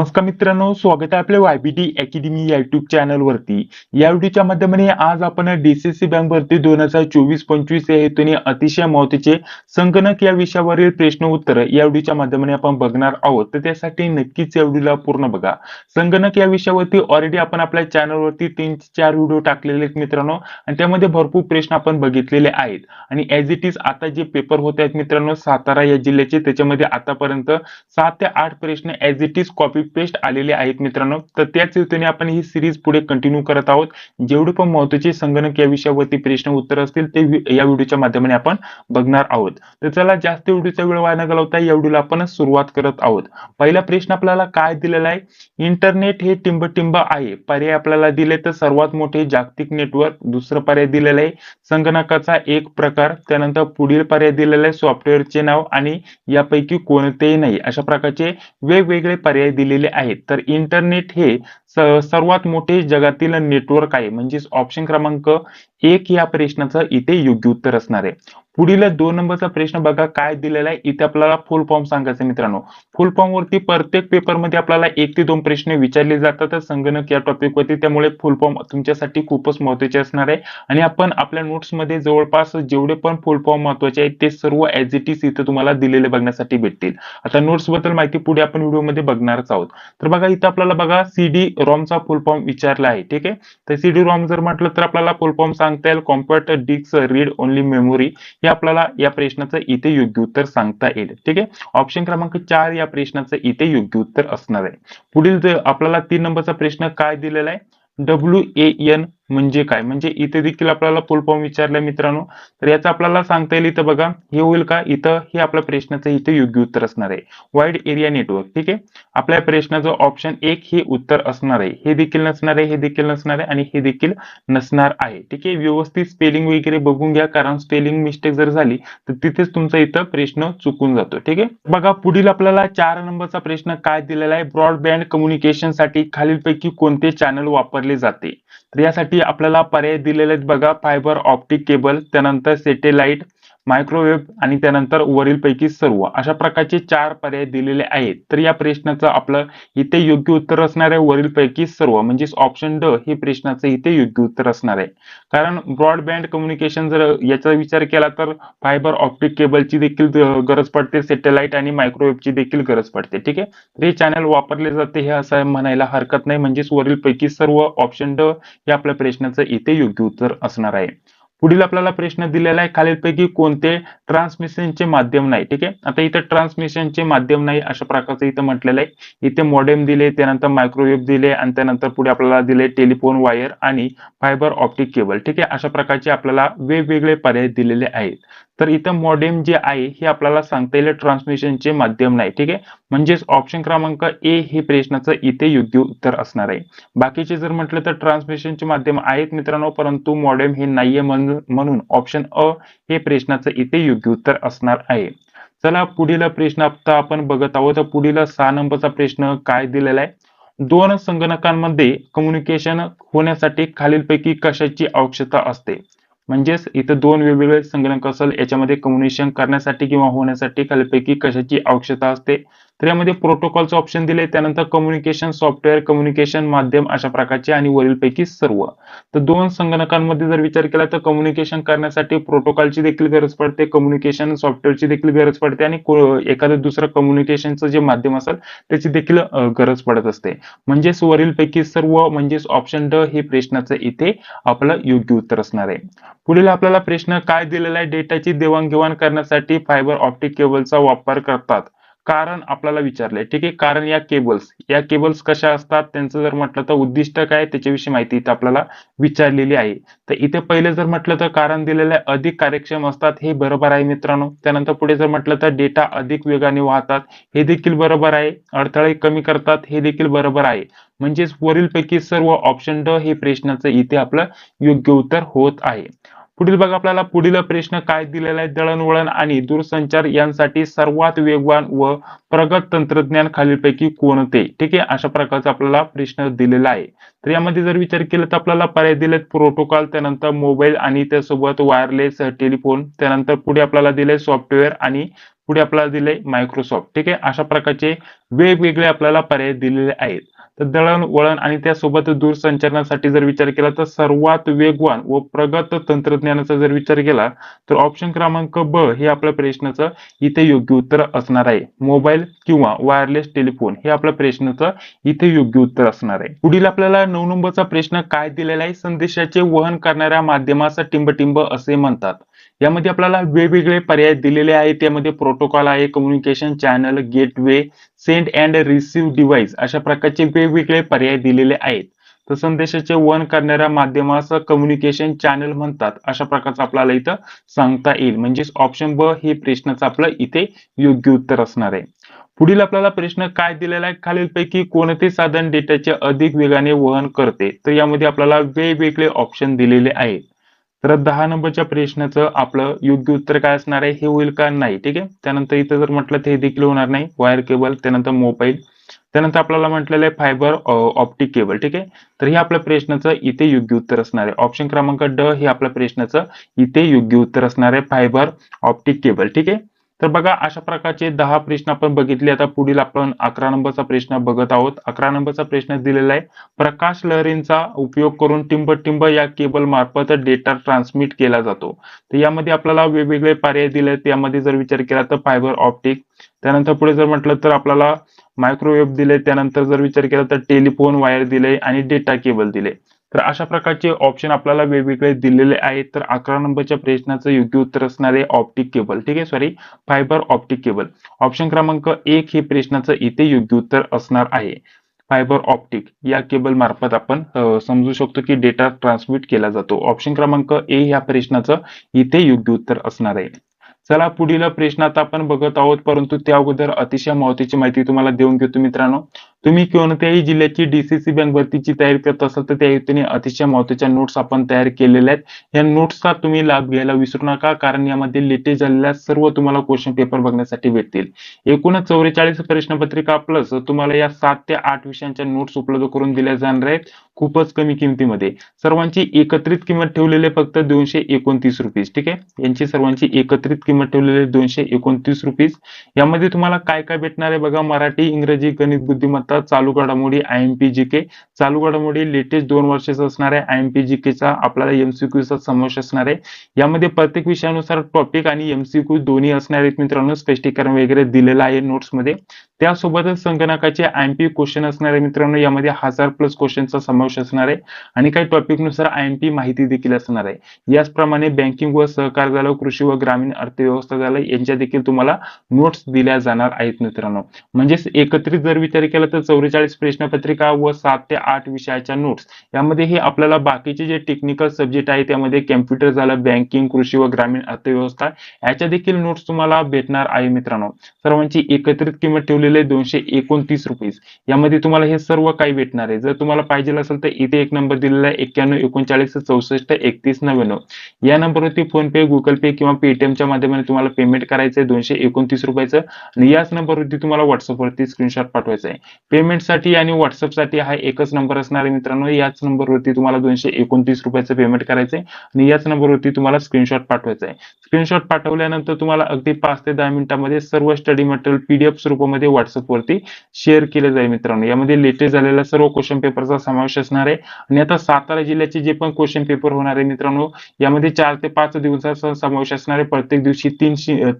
नमस्कार मित्रांनो स्वागत आहे आपल्या वायबीटी अकॅडमी या युट्यूब चॅनल वरती. या व्हिडिओच्या माध्यमाने आज आपण डीसीसी बँक भरती दोन हजार चोवीस पंचवीस या हेतूने अतिशय महत्त्वाचे संगणक या विषयावरील प्रश्न उत्तर या व्हिडिओच्या माध्यमाने आपण बघणार आहोत. तर त्यासाठी नक्कीच या व्हिडिओला पूर्ण बघा. संगणक या विषयावरती ऑलरेडी आपण आपल्या चॅनलवरती तीन चार व्हिडिओ टाकलेले आहेत मित्रांनो. आणि त्यामध्ये भरपूर प्रश्न आपण बघितलेले आहेत. आणि ऍज इट इज आता जे पेपर होत आहेत मित्रांनो सातारा या जिल्ह्याचे त्याच्यामध्ये आतापर्यंत सात ते आठ प्रश्न as it is copy paste आलेले आहेत मित्रांनो. तर त्याच हेतूने आपण ही सिरीज पुढे कंटिन्यू करत आहोत. जेवढे पण महत्त्वाचे संगणक या विषयावरती प्रश्न उत्तर असतील ते या व्हिडिओच्या माध्यमाने आपण बघणार आहोत. तर चला जास्त व्हिडिओचा वेळ वाया न घालवता या व्हिडिओला आपण सुरुवात करत आहोत. पहिला प्रश्न आपल्याला काय दिलेला आहे? इंटरनेट हे टिंबटिंब आहे. पर्याय आपल्याला दिले तर सर्वात मोठे जागतिक नेटवर्क दुसरं पर्याय दिलेलं आहे संगणकाचा एक प्रकार. त्यानंतर पुढील पर्याय दिलेला आहे सॉफ्टवेअरचे नाव. आणि यापैकी कोणतेही नाही. अशा प्रकारचे वेगवेगळे पर्याय दिलेले आहेत. तर इंटरनेट हे सर्वात मोठे जगातील नेटवर्क आहे. म्हणजेच ऑप्शन क्रमांक एक या प्रश्नाचं इथे योग्य उत्तर असणार आहे. पुढील दोन नंबरचा प्रश्न बघा काय दिलेला आहे? इथे आपल्याला फुल फॉर्म सांगायचं मित्रांनो. फुल फॉर्म वरती प्रत्येक पेपरमध्ये आपल्याला एक ते दोन प्रश्न विचारले जातात. संगणक या टॉपिक वरती. त्यामुळे फुल फॉर्म तुमच्यासाठी खूपच महत्त्वाचे असणार आहे. आणि आपण आपल्या नोट्समध्ये जवळपास जेवढे पण फुल फॉर्म महत्त्वाचे आहेत ते सर्व एज इट इज इथे तुम्हाला दिलेले बघण्यासाठी भेटतील. आता नोट्सबद्दल माहिती पुढे आपण व्हिडिओमध्ये बघणारच आहोत. तर बघा इथं आपल्याला बघा सीडी रॉमचा फुल फॉर्म विचारला आहे ठीक आहे? तर सीडी रॉम जर म्हटलं तर आपल्याला फुल फॉर्म सांगता येईल. Computer disk read only memory हे आपल्याला या प्रश्नाचं इथे योग्य उत्तर सांगता येईल ठीक आहे? ऑप्शन क्रमांक चार या प्रश्नाचं इथे योग्य उत्तर असणार आहे. पुढील आपल्याला तीन नंबरचा प्रश्न काय दिलेला आहे? डब्ल्यू ए एन म्हणजे काय? म्हणजे इथे देखील आपल्याला फुल फॉर्म विचारलाय मित्रांनो. तर याचं आपल्याला सांगता येईल इथं बघा. हे होईल का? इथं हे आपल्या प्रश्नाचं इथे योग्य उत्तर असणार आहे. वाईड एरिया नेटवर्क ठीक आहे? आपल्या प्रश्नाचं ऑप्शन एक हे उत्तर असणार आहे. हे देखील नसणार आहे हे देखील नसणार आहे आणि हे देखील नसणार आहे. ठीक आहे? व्यवस्थित स्पेलिंग वगैरे बघून घ्या. कारण स्पेलिंग मिस्टेक जर झाली तर तिथेच तुमचा इथं प्रश्न चुकून जातो. ठीक आहे? बघा पुढील आपल्याला चार नंबरचा प्रश्न काय दिलेला आहे? ब्रॉडबँड कम्युनिकेशनसाठी खालीलपैकी कोणते चॅनल वापरले जाते? तर यासाठी आपल्याला पर्याय दिलेले आहेत बघा फायबर ऑप्टिक केबल त्यानंतर सॅटेलाइट मायक्रोवेव्ह आणि त्यानंतर वरीलपैकी सर्व अशा प्रकारचे चार पर्याय दिलेले आहेत. तर या प्रश्नाचं आपलं इथे योग्य उत्तर असणार आहे. वरीलपैकी सर्व म्हणजेच ऑप्शन ड हे प्रश्नाचं इथे योग्य उत्तर असणार आहे. कारण ब्रॉडबँड कम्युनिकेशन जर याचा विचार केला तर फायबर ऑप्टिक केबलची देखील गरज पडते. सॅटेलाइट आणि मायक्रोवेव्हची देखील गरज पडते. ठीक आहे? तर हे चॅनल वापरले जाते हे असं म्हणायला हरकत नाही. म्हणजेच वरीलपैकी सर्व ऑप्शन ड हे आपल्या प्रश्नाचं इथे योग्य उत्तर असणार आहे. पुढील आपल्याला प्रश्न दिलेला आहे खालीलपैकी कोणते ट्रान्समिशनचे माध्यम नाही ठीक आहे? आता इथे ट्रान्समिशनचे माध्यम नाही अशा प्रकारचं इथं म्हटलेलं आहे. इथे मॉडेम दिले त्यानंतर मायक्रोवेव्ह दिले आणि त्यानंतर पुढे आपल्याला दिले टेलिफोन वायर आणि फायबर ऑप्टिक केबल ठीक आहे? अशा प्रकारचे आपल्याला वेगवेगळे पर्याय दिलेले आहेत. तर इथं मॉडेम जे आहे हे आपल्याला सांगता येईल ट्रान्समिशनचे माध्यम नाही ठीक आहे? म्हणजेच ऑप्शन क्रमांक ए हे प्रश्नाचं इथे योग्य उत्तर असणार आहे. बाकीचे जर म्हटलं तर ट्रान्समिशनचे माध्यम आहेत मित्रांनो परंतु मॉडेम हे नाहीये म्हणून म्हणून ऑप्शन अ हे प्रश्नाचं इथे योग्य उत्तर असणार आहे. चला पुढील प्रश्न आता आपण बघत आहोत. तर पुढील सहा नंबरचा प्रश्न काय दिलेला आहे? दोन संगणकांमध्ये कम्युनिकेशन होण्यासाठी खालीलपैकी कशाची आवश्यकता असते? म्हणजेच इथं दोन वेगवेगळे संगणक असेल याच्यामध्ये कम्युनिकेशन करण्यासाठी किंवा होण्यासाठी खालीपैकी कशाची आवश्यकता असते तर यामध्ये प्रोटोकॉलचं ऑप्शन दिले त्यानंतर कम्युनिकेशन सॉफ्टवेअर कम्युनिकेशन माध्यम अशा प्रकारचे आणि वरीलपैकी सर्व. तर दोन संगणकांमध्ये जर विचार केला तर कम्युनिकेशन करण्यासाठी प्रोटोकॉलची देखील गरज पडते कम्युनिकेशन सॉफ्टवेअरची देखील गरज पडते आणि एखादं दुसरं कम्युनिकेशनचं जे माध्यम असेल त्याची देखील गरज पडत असते. म्हणजेच वरीलपैकी सर्व म्हणजेच ऑप्शन ड हे प्रश्नाचं इथे आपलं योग्य उत्तर असणार आहे. पुढील आपल्याला प्रश्न काय दिलेला आहे? डेटाची देवाणघेवाण करण्यासाठी फायबर ऑप्टिक केबलचा वापर करतात. कारण आपल्याला विचारलंय. ठीक आहे? कारण या केबल्स या केबल्स कशा असतात? त्यांचं जर म्हटलं तर उद्दिष्ट काय? त्याच्याविषयी माहिती इथं आपल्याला विचारलेली आहे. तर इथे पहिले जर म्हटलं तर कारण दिलेलं अधिक कार्यक्षम असतात हे बरोबर आहे मित्रांनो. त्यानंतर पुढे जर म्हटलं तर डेटा अधिक वेगाने वाहतात हे देखील बरोबर आहे. अडथळे कमी करतात हे देखील बरोबर आहे. म्हणजेच वरीलपैकी सर्व ऑप्शन ड हे प्रश्नाचं इथे आपलं योग्य उत्तर होत आहे. पुढील बघा आपल्याला पुढील प्रश्न काय दिलेला आहे दळणवळण आणि दूरसंचार यांसाठी सर्वात वेगवान व प्रगत तंत्रज्ञान खालीलपैकी कोणते? ठीक आहे अशा प्रकारचा आपल्याला प्रश्न दिलेला आहे. तर यामध्ये जर विचार केला तर आपल्याला पर्याय दिलेत प्रोटोकॉल त्यानंतर मोबाईल आणि त्यासोबत वायरलेस टेलिफोन त्यानंतर पुढे आपल्याला दिले सॉफ्टवेअर आणि पुढे आपल्याला दिले मायक्रोसॉफ्ट ठीक आहे? अशा प्रकारचे वेगवेगळे आपल्याला पर्याय दिलेले आहेत. तर दळण वळण आणि त्यासोबत दूरसंचारणासाठी जर विचार केला तर सर्वात वेगवान व प्रगत तंत्रज्ञानाचा जर विचार केला तर ऑप्शन क्रमांक ब हे आपल्या प्रश्नाचं इथे योग्य उत्तर असणार आहे. मोबाईल किंवा वायरलेस टेलिफोन हे आपल्या प्रश्नाचं इथे योग्य उत्तर असणार आहे. पुढील आपल्याला नऊ नंबरचा प्रश्न काय दिलेला आहे? संदेशाचे वहन करणाऱ्या माध्यमाचा टिंबटिंब असे म्हणतात. यामध्ये आपल्याला वेगवेगळे पर्याय दिलेले आहेत. त्यामध्ये प्रोटोकॉल आहे communication channel gateway send and receive device अशा प्रकारचे वेगवेगळे पर्याय दिलेले आहेत. तर संदेशाचे वहन करणाऱ्या माध्यमास कम्युनिकेशन चॅनल म्हणतात. अशा प्रकारचं आपल्याला इथं सांगता येईल. म्हणजेच ऑप्शन ब हे प्रश्नाचं आपलं इथे योग्य उत्तर असणार आहे. पुढील आपल्याला प्रश्न काय दिलेला आहे? खालीलपैकी कोणते साधन डेटाचे अधिक वेगाने वहन करते? तर यामध्ये आपल्याला वेगवेगळे ऑप्शन दिलेले आहेत. तर दहा नंबरच्या प्रश्नाचं आपलं योग्य उत्तर काय असणार आहे? हे होईल का? नाही. ठीक आहे? त्यानंतर इथं जर म्हटलं तर हे देखील होणार नाही. वायर केबल त्यानंतर मोबाईल त्यानंतर आपल्याला म्हटलेलं आहे फायबर ऑप्टिक केबल ठीक आहे? तर हे आपल्या प्रश्नाचं इथे योग्य उत्तर असणार आहे. ऑप्शन क्रमांक ड हे आपल्या प्रश्नाचं इथे योग्य उत्तर असणार आहे. फायबर ऑप्टिक केबल ठीक आहे? तर बघा अशा प्रकारचे दहा प्रश्न आपण बघितले. आता पुढील आपण अकरा नंबरचा प्रश्न बघत आहोत. अकरा नंबरचा प्रश्न दिलेला आहे. प्रकाश लहरींचा उपयोग करून टिंब या केबल मार्फत डेटा ट्रान्समिट केला जातो. तर यामध्ये आपल्याला वेगवेगळे पर्याय दिले आहेत यामध्ये जर विचार केला तर फायबर ऑप्टिक त्यानंतर पुढे जर म्हटलं तर आपल्याला मायक्रोवेव्ह दिले. त्यानंतर जर विचार केला तर टेलिफोन वायर दिले आणि डेटा केबल दिले. तर अशा प्रकारचे ऑप्शन आपल्याला वेगवेगळे दिलेले आहेत. तर अकरा नंबरच्या प्रश्नाचं योग्य उत्तर असणार आहे ऑप्टिक केबल ठीक आहे sorry fibre optic cable option क्रमांक एक हे प्रश्नाचं इथे योग्य उत्तर असणार आहे. फायबर ऑप्टिक या केबल मार्फत आपण समजू शकतो की डेटा ट्रान्समिट केला जातो. ऑप्शन क्रमांक ए या प्रश्नाचं इथे योग्य उत्तर असणार आहे. चला पुढील प्रश्न आता आपण बघत आहोत. परंतु त्या अगोदर अतिशय महत्वाची माहिती तुम्हाला देऊन घेतो मित्रांनो. तुम्ही कोणत्याही जिल्ह्याची डीसीसी बँक भरतीची तयारी करत असाल तर त्या हेतूने अतिशय महत्त्वाच्या नोट्स आपण तयार केलेल्या आहेत. या नोट्सचा तुम्ही लाभ घ्यायला विसरू नका कारण यामध्ये लेटेस्ट झालेल्या सर्व तुम्हाला क्वेश्चन पेपर बघण्यासाठी भेटतील. एकूणच चौवेचाळीस प्रश्नपत्रिका प्लस तुम्हाला या सात ते आठ विषयांच्या नोट्स उपलब्ध करून दिल्या जाणार आहेत खूपच कमी किमतीमध्ये. सर्वांची एकत्रित किंमत ठेवलेली फक्त दोनशे एकोणतीस रुपीज ठीक आहे? यांची सर्वांची एकत्रित किंमत ठेवलेली दोनशे एकोणतीस रुपीज यामध्ये तुम्हाला काय काय भेटणार आहे बघा मराठी इंग्रजी गणित बुद्धिमत्ता चालू घडामोडी I M P G K चालू घडामोडी लेटेस्ट दोन वर्षाचा असणार आहे. आय एम पी जी केचा आपल्याला एमसीक्यू चा समावेश असणार आहे. यामध्ये प्रत्येक विषयानुसार टॉपिक आणि एमसीक्यू दोन्ही असणार आहेत मित्रांनो. स्पष्टीकरण वगैरे दिलेलं आहे नोट्समध्ये. त्यासोबतच संगणकाचे आय पी क्वेश्चन असणार आहे मित्रांनो यामध्ये हजार प्लस क्वेश्चनचा समावेश असणार आहे. आणि काही टॉपिकनुसार आय एम पी माहिती देखील असणार आहे. याचप्रमाणे बँकिंग व सहकार झालं कृषी व ग्रामीण अर्थव्यवस्था झालं यांच्या देखील तुम्हाला नोट्स दिल्या जाणार आहेत मित्रांनो. म्हणजेच एकत्रित जर विचार केला तर चौवेचाळीस प्रश्नपत्रिका व सात ते आठ विषयाच्या नोट्स यामध्ये हे आपल्याला बाकीचे जे टेक्निकल सब्जेक्ट आहे त्यामध्ये कॅम्प्युटर झालं बँकिंग कृषी व ग्रामीण अर्थव्यवस्था याच्या देखील नोट्स तुम्हाला भेटणार आहे मित्रांनो. सर्वांची एकत्रित किंमत ठेवली ठेवलेली आहे दोनशे एकोणतीस रुपये यामध्ये तुम्हाला हे सर्व काही भेटणार आहे. जर तुम्हाला पाहिजे असेल तर इथे एक नंबर दिलेला आहे एक्क्याण्णव एकोणचाळीस चौसष्ट एकतीस नव्याण्णव. या नंबरवरती फोन पे गुगल पे किंवा पेटीएमच्या माध्यमाने तुम्हाला पेमेंट करायचं आहे दोनशे एकोणतीस रुपयाचं. आणि याच नंबरवरती तुम्हाला व्हॉट्सअपवरती स्क्रीनशॉट पाठवायचा आहे. पेमेंटसाठी आणि व्हॉट्सअपसाठी हा एकच नंबर असणार आहे मित्रांनो. याच नंबरवरती तुम्हाला दोनशे एकोणतीस रुपयाचं पेमेंट करायचं आहे आणि याच नंबरवरती तुम्हाला स्क्रीनशॉट पाठवायचा आहे. स्क्रीनशॉट पाठवल्यानंतर तुम्हाला अगदी पाच ते दहा मिनिटांमध्ये सर्व स्टडी मटेरियल पीडीएफ स्वरूपामध्ये व्हॉट्सअपवरती शेअर केले जाईल मित्रांनो. यामध्ये लेटेस्ट झालेला सर्व क्वेश्चन पेपरचा समावेश असणार आहे. आणि आता सातारा जिल्ह्याचे जे पण क्वेश्चन पेपर होणार आहे मित्रांनो यामध्ये चार ते पाच दिवसाचा समावेश असणार आहे. प्रत्येक दिवशी तीन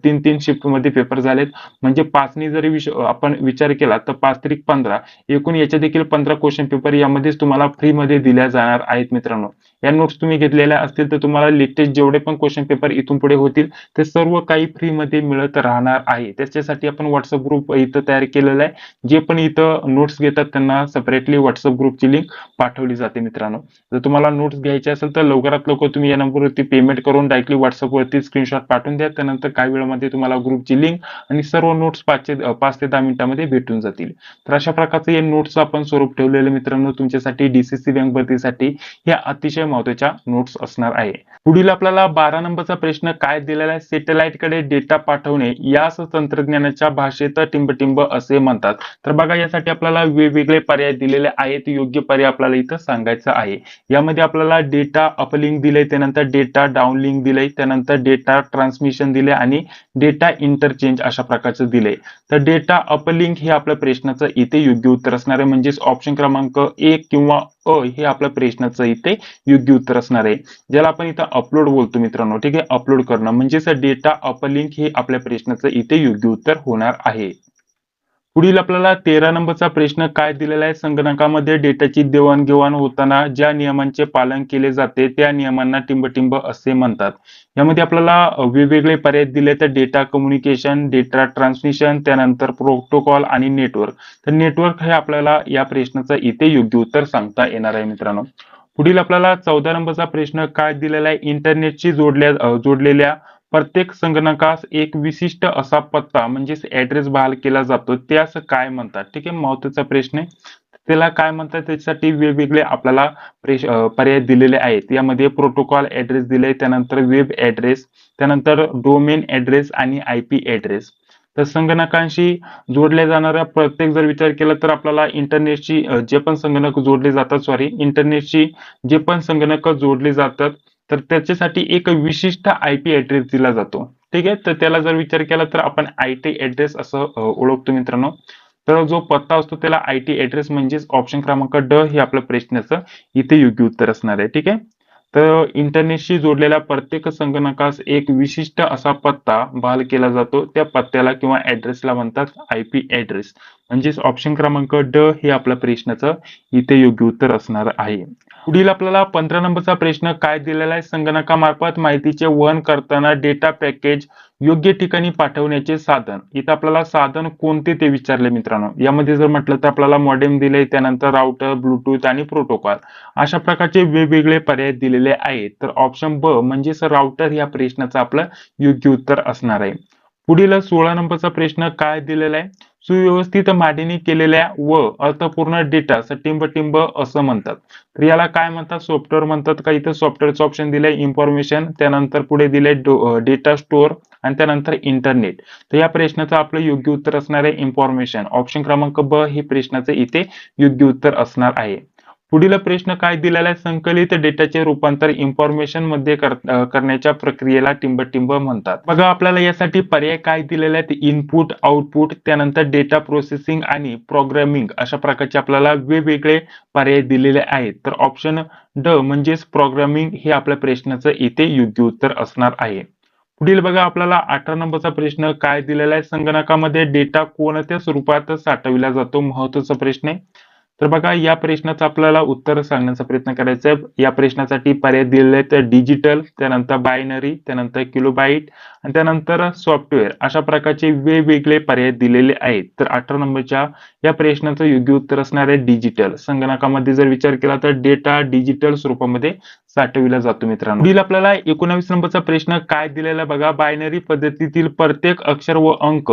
तीन तीन शिफ्टमध्ये पेपर झालेत. म्हणजे पाचनी जरी आपण विचार केला तर पाच तरी पंधरा एकूण याच्या देखील पंधरा क्वेश्चन पेपर यामध्येच तुम्हाला फ्री मध्ये दिल्या जाणार आहेत मित्रांनो. या नोट्स तुम्ही घेतलेल्या असतील तर तुम्हाला लेटेस्ट जेवढे पण क्वेश्चन पेपर इथून पुढे होतील ते सर्व काही फ्री मध्ये मिळत राहणार आहे. त्याच्यासाठी आपण व्हॉट्सअप ग्रुप इथं तयार केलेला आहे. जे पण इथं नोट्स घेतात त्यांना सेपरेटली व्हॉट्सअप ग्रुपची लिंक पाठवली जाते मित्रांनो. जर तुम्हाला नोट्स घ्यायचे असेल तर लवकरात लवकर तुम्ही या नंबरवरती पेमेंट करून डायरेक्टली व्हॉट्सअपवरती स्क्रीनशॉट पाठवून द्या. त्यानंतर काही वेळामध्ये तुम्हाला ग्रुपची लिंक आणि सर्व नोट्स पाच पाच ते दहा मिनिटांमध्ये भेटून जातील. तर अशा प्रकारचे हे नोट्स आपण स्वरूप ठेवलेले मित्रांनो. तुमच्यासाठी डीसीसी बँक भरतीसाठी ह्या अतिशय महत्त्वाच्या नोट्स असणार आहे. पुढील आपल्याला बारा नंबरचा प्रश्न काय दिलेला आहे? सॅटेलाइटकडे डेटा पाठवणे याच तंत्रज्ञानाच्या भाषेत टिंबटिंब असे म्हणतात. तर बघा यासाठी आपल्याला वेगवेगळे पर्याय दिलेले आहेत. योग्य पर्याय आपल्याला इथं सांगायचं आहे. यामध्ये आपल्याला डेटा अपलिंक दिले त्यानंतर डेटा डाउनलिंक दिले त्यानंतर डेटा ट्रान्समिशन दिले आणि डेटा इंटरचेंज अशा प्रकारचं दिले तर डेटा अपलिंक हे आपल्या प्रश्नाचं इथे योग्य उत्तर असणार आहे. म्हणजेच ऑप्शन क्रमांक एक किंवा अ हे आपल्या प्रश्नाचं इथे योग्य उत्तर असणार आहे. ज्याला आपण इथं अपलोड बोलतो मित्रांनो ठीक आहे? अपलोड करणं. म्हणजेच डेटा अपलिंक हे आपल्या प्रश्नाचं इथे योग्य उत्तर होणार आहे. पुढील आपल्याला तेरा नंबरचा प्रश्न काय दिलेला आहे? संगणकामध्ये डेटाची देवाणघेवाण होताना ज्या नियमांचे पालन केले जाते त्या नियमांना टिंबटिंब असे म्हणतात. यामध्ये आपल्याला वेगवेगळे पर्याय दिले तर डेटा कम्युनिकेशन डेटा ट्रान्समिशन त्यानंतर प्रोटोकॉल आणि नेटवर्क. तर नेटवर्क हे आपल्याला या प्रश्नाचं इथे योग्य उत्तर सांगता येणार आहे मित्रांनो. पुढील आपल्याला चौदा नंबरचा प्रश्न काय दिलेला आहे? इंटरनेटशी जोडल्या जोडलेल्या प्रत्येक संगणकास एक विशिष्ट असा पत्ता म्हणजेच ऍड्रेस बहाल केला जातो. त्यास काय म्हणतात? ठीक आहे महत्त्वाचा प्रश्न आहे. त्याला काय म्हणतात? त्याच्यासाठी वेगवेगळे आपल्याला पर्याय दिलेले आहेत. यामध्ये प्रोटोकॉल ऍड्रेस दिले त्यानंतर वेब ऍड्रेस त्यानंतर डोमेन ऍड्रेस आणि आय पी ऍड्रेस तर संगणकांशी जोडल्या जाणाऱ्या प्रत्येक जर विचार केला तर आपल्याला इंटरनेटशी जे पण संगणक जोडले जातात सॉरी इंटरनेटशी जे पण संगणक जोडले जातात तर त्याच्यासाठी एक विशिष्ट आय पी ऍड्रेस दिला जातो. ठीक आहे? तर त्याला जर विचार केला तर आपण आय टी ऍड्रेस असं ओळखतो मित्रांनो. तर जो पत्ता असतो त्याला आय टी ऍड्रेस म्हणजेच ऑप्शन क्रमांक ड हे आपल्या प्रश्नाचं इथे योग्य उत्तर असणार आहे. ठीक आहे? तर इंटरनेटशी जोडलेल्या प्रत्येक संगणकास एक विशिष्ट असा पत्ता बहाल केला जातो. त्या पत्त्याला किंवा ऍड्रेसला म्हणतात आय पी ऍड्रेस म्हणजेच ऑप्शन क्रमांक ड हे आपल्या प्रश्नाचं इथे योग्य उत्तर असणार आहे. पुढील आपल्याला पंधरा नंबरचा प्रश्न काय दिलेला आहे? संगणकामार्फत माहितीचे वहन करताना डेटा पॅकेज योग्य ठिकाणी पाठवण्याचे साधन. इथं आपल्याला साधन कोणते ते विचारले मित्रांनो? यामध्ये जर म्हटलं तर आपल्याला मॉडेम दिले त्यानंतर राउटर ब्लूटूथ आणि प्रोटोकॉल अशा प्रकारचे वेगवेगळे पर्याय दिलेले आहेत. तर ऑप्शन ब म्हणजेच राउटर या प्रश्नाचं आपलं योग्य उत्तर असणार आहे. पुढील सोळा नंबरचा प्रश्न काय दिलेला आहे? सुव्यवस्थित मांडणी केलेल्या व अर्थपूर्ण डेटा टिंब असं म्हणतात. तर याला काय म्हणतात? सॉफ्टवेअर म्हणतात का? इथं सॉफ्टवेअरचं ऑप्शन दिलंय इन्फॉर्मेशन त्यानंतर पुढे दिलंय डेटा स्टोअर आणि त्यानंतर इंटरनेट तर या प्रश्नाचं आपलं योग्य उत्तर असणार आहे इन्फॉर्मेशन ऑप्शन क्रमांक ब हे प्रश्नाचं इथे योग्य उत्तर असणार आहे. पुढील प्रश्न काय दिलेला आहे? संकलित डेटाचे रूपांतर इन्फॉर्मेशनमध्ये कर- करण्याच्या प्रक्रियेला टिंबटिंब म्हणतात. बघा आपल्याला यासाठी पर्याय काय दिलेले आहेत? इनपुट आउटपुट त्यानंतर डेटा प्रोसेसिंग आणि प्रोग्रामिंग अशा प्रकारचे आपल्याला वेगवेगळे पर्याय दिलेले आहेत. तर ऑप्शन ड म्हणजेच प्रोग्रामिंग हे आपल्या प्रश्नाचं इथे योग्य उत्तर असणार आहे. पुढील बघा आपल्याला अठरा नंबरचा प्रश्न काय दिलेला आहे? संगणकामध्ये डेटा कोणत्या स्वरूपात साठविला जातो? महत्त्वाचा प्रश्न आहे. तर बघा या प्रश्नाचं आपल्याला उत्तर सांगण्याचा प्रयत्न करायचा आहे. या प्रश्नासाठी पर्याय दिलेले आहेत डिजिटल त्यानंतर बायनरी त्यानंतर किलोबाईट आणि त्यानंतर सॉफ्टवेअर अशा प्रकारचे वेगवेगळे पर्याय दिलेले आहेत. तर अठरा नंबरच्या या प्रश्नाचं योग्य उत्तर असणार आहे डिजिटल संगणकामध्ये जर विचार केला तर डेटा डिजिटल स्वरूपामध्ये साठविला जातो मित्रांनो. बिल आपल्याला एकोणावीस नंबरचा प्रश्न काय दिलेला आहे बघा? बायनरी पद्धतीतील प्रत्येक अक्षर व अंक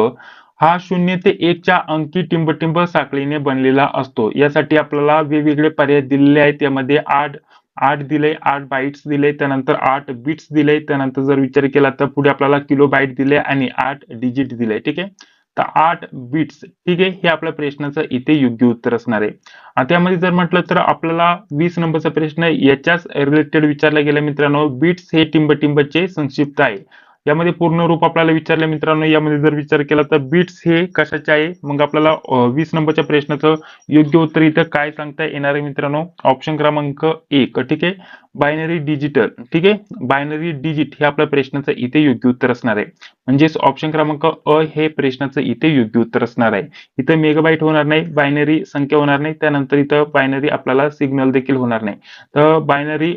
हा शून्य ते एकच्या अंकी टिंबटिंब साखळीने बनलेला असतो. यासाठी आपल्याला वेगवेगळे पर्याय दिलेले आहेत. यामध्ये आठ आठ दिले आठ बाईट्स दिले त्यानंतर आठ बिट्स दिले. त्यानंतर जर विचार केला तर पुढे आपल्याला किलो बाईट दिले आणि आठ डिजिट दिले. ठीक आहे? तर आठ बिट्स. ठीक आहे? हे आपल्या प्रश्नाचं इथे योग्य उत्तर असणार आहे. आता यामध्ये जर म्हटलं तर आपल्याला वीस नंबरचा प्रश्न याच्याच रिलेटेड विचारला गेला मित्रांनो बिट्स हे टिंबटिंबचे संक्षिप्त आहे. यामध्ये पूर्ण रूप आपल्याला विचारले मित्रांनो. यामध्ये जर विचार केला तर बिट्स हे कशाचे आहे? मग आपल्याला वीस नंबरच्या प्रश्नाचं योग्य उत्तर इथं काय सांगता येणार आहे मित्रांनो? ऑप्शन क्रमांक एक ठीक आहे? बायनरी डिजिटल ठीक आहे? बायनरी डिजिट हे आपल्या प्रश्नाचं इथे योग्य उत्तर असणार आहे. म्हणजेच ऑप्शन क्रमांक अ हे प्रश्नाचं इथे योग्य उत्तर असणार आहे. इथं मेगाबाईट होणार नाही बायनरी संख्या होणार नाही त्यानंतर इथं बायनरी आपल्याला सिग्नल देखील होणार नाही. तर बायनरी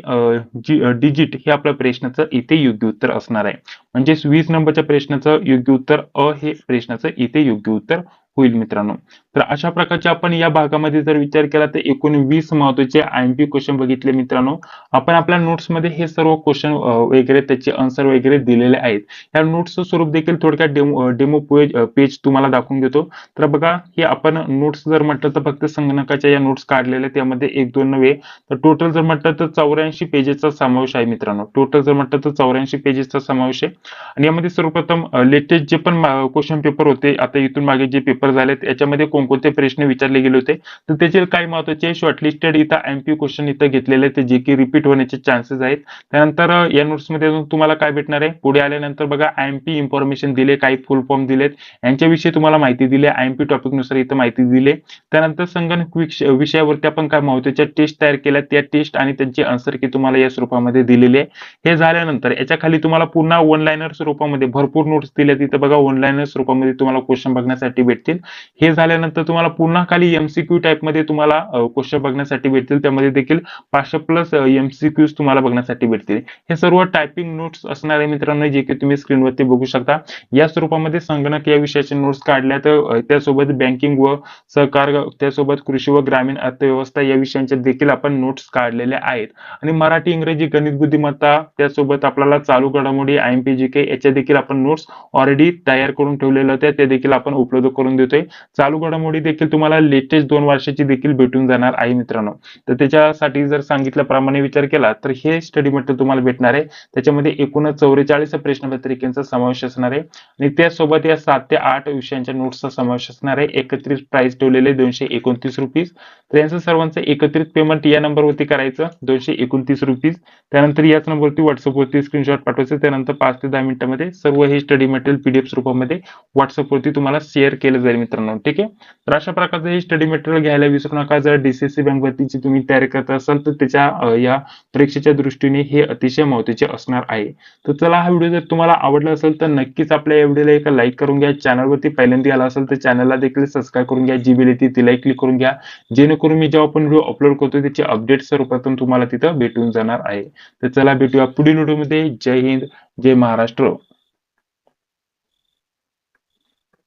डिजिट हे आपल्या प्रश्नाचं इथे योग्य उत्तर असणार आहे. म्हणजेच वीस नंबरच्या प्रश्नाचं योग्य उत्तर अ हे प्रश्नाचं इथे योग्य उत्तर होईल मित्रांनो. तर अशा प्रकारचे आपण या भागामध्ये जर विचार केला तर एकूण वीस महत्त्वाचे आयएमपी क्वेश्चन बघितले मित्रांनो. आपण आपल्या नोट्समध्ये हे सर्व क्वेश्चन वगैरे त्याचे आन्सर वगैरे दिलेले आहेत. या नोट्सचं स्वरूप देखील थोडक्यात डेमो डेमो पेज पेज तुम्हाला दाखवून देतो. तर बघा हे आपण नोट्स जर म्हटलं तर फक्त संगणकाच्या या नोट्स काढलेल्या त्यामध्ये एक दोन नव्हे. तर टोटल जर म्हटलं तर चौऱ्याऐंशी पेजेसचा समावेश आहे मित्रांनो. टोटल जर म्हटलं तर चौऱ्याऐंशी पेजेसचा समावेश आहे. आणि यामध्ये सर्वप्रथम लेटेस्ट जे पण क्वेश्चन पेपर होते आता इथून मागे जे पेपर झाले याच्यामध्ये कोणकोणते प्रश्न विचारले गेले होते तर त्याचे काही महत्त्वाचे शॉर्टलिस्टेड इथं एमपी क्वेश्चन इथं घेतलेले ते जे की रिपीट होण्याचे चान्सेस आहेत. त्यानंतर या नोट्समध्ये तुम्हाला काय भेटणार आहे? पुढे आल्यानंतर बघा आयएमपी इन्फॉर्मेशन दिले काही फुल फॉर्म दिलेत. यांच्याविषयी तुम्हाला माहिती दिली एमपी टॉपिकनुसार इथं माहिती दिली त्यानंतर संगणक विष- विषयावरती आपण काय महत्त्वाच्या टेस्ट तयार केल्या त्या टेस्ट आणि त्यांची आन्सर की तुम्हाला या स्वरूपामध्ये दिलेले आहे. हे झाल्यानंतर याच्या खाली तुम्हाला पुन्हा वन लाईनर स्वरूपामध्ये भरपूर नोट्स दिल्या तिथं बघा वन लाईनर स्वरूपामध्ये तुम्हाला क्वेश्चन बघण्यासाठी भेटतील. हे झाल्यानंतर तुम्हाला पुन्हा खाली एमसीक्यू टाईपमध्ये तुम्हाला क्वेश्चन बघण्यासाठी भेटतील. त्यामध्ये देखील पाचशे प्लस एमसीक्यूज तुम्हाला बघण्यासाठी भेटतील. हे सर्व टायपिंग नोट्स असणार आहे मित्रांनो जे की तुम्ही स्क्रीनवरती बघू शकता. या स्वरूपामध्ये संगणक या विषयाचे नोट्स काढल्या तर त्यासोबत बँकिंग व सहकार त्यासोबत कृषी व ग्रामीण अर्थव्यवस्था या विषयांचे देखील आपण नोट्स काढलेले आहेत. आणि मराठी इंग्रजी गणित बुद्धिमत्ता त्यासोबत आपल्याला चालू घडामोडी आयएमपी जी के याच्या देखील आपण नोट्स ऑलरेडी तयार करून ठेवलेल्या होत्या ते देखील आपण उपलब्ध करून देतोय. चालू घडामोडी देखील तुम्हाला लेटेस्ट दोन वर्षाची देखील भेटून जाणार आहे मित्रांनो. तर त्याच्यासाठी जर सांगितल्याप्रमाणे विचार केला तर हे स्टडी मटेरियल तुम्हाला भेटणार आहे. त्याच्यामध्ये एकूणच चौवेचाळीस प्रश्नपत्रिकेचा समावेश असणार आहे. आणि त्यासोबत या सात ते आठ विषयांच्या नोट्सचा समावेश असणार आहे. एकत्रित प्राइस ठेवलेले दोनशे एकोणतीस रुपीज तर यांचं सर्वांचं एकत्रित पेमेंट या नंबरवरती करायचं दोनशे एकोणतीस रुपीज त्यानंतर याच नंबरवरती व्हॉट्सअपवरती स्क्रीनशॉट पाठवायचं. त्यानंतर पाच ते दहा मिनिटांमध्ये सर्व हे स्टडी मटेरियल पीडीएफ स्वरूपामध्ये व्हॉट्सअपवरती तुम्हाला शेअर केलं जाईल मित्रांनो. ठीक आहे? तर अशा प्रकारचं हे स्टडी मटेरियल घ्यायला विसरू नका. जर डीसीसी बँक भरतीची तुम्ही तयारी करत असाल तर त्याच्या या परीक्षेच्या दृष्टीने हे अतिशय महत्त्वाचे असणार आहे. तर चला हा व्हिडिओ जर तुम्हाला आवडला असेल तर नक्कीच आपल्या या व्हिडिओला एक लाईक करून घ्या. चॅनलवरती पहिल्यांदा आला असेल तर चॅनलला देखील सबस्क्राईब करून घ्या. जी बिल येते तिलाही क्लिक करून घ्या. जेणेकरून मी जेव्हा आपण व्हिडिओ अपलोड करतो त्याचे अपडेट सर्वप्रथम तुम्हाला तिथं भेटून जाणार आहे. तर चला भेटूया पुढील व्हिडिओमध्ये जय हिंद जय महाराष्ट्र.